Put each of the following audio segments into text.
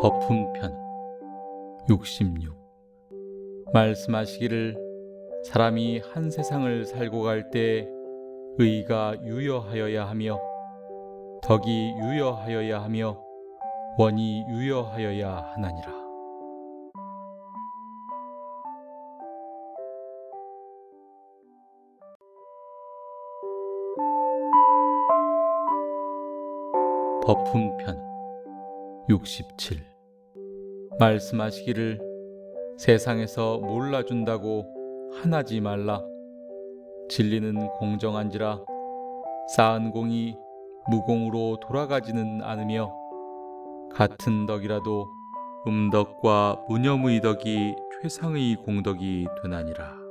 법훈편 66 말씀하시기를 사람이 한 세상을 살고 갈 때 의가 유여하여야 하며 덕이 유여하여야 하며 원이 유여하여야 하나니라. 법훈편 67 말씀하시기를 세상에서 몰라준다고 하나지 말라. 진리는 공정한지라 쌓은 공이 무공으로 돌아가지는 않으며 같은 덕이라도 음덕과 무념의 덕이 최상의 공덕이 되나니라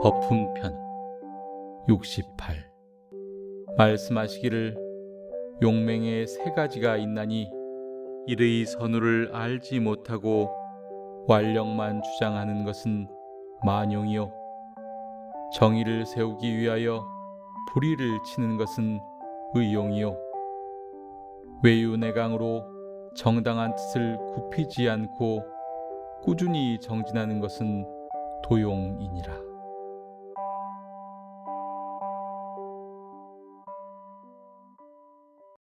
법훈편 68 말씀하시기를 용맹에 세 가지가 있나니 이의 선우를 알지 못하고 완력만 주장하는 것은 만용이요. 정의를 세우기 위하여 불의를 치는 것은 의용이요. 외유내강으로 정당한 뜻을 굽히지 않고 꾸준히 정진하는 것은 도용이니라.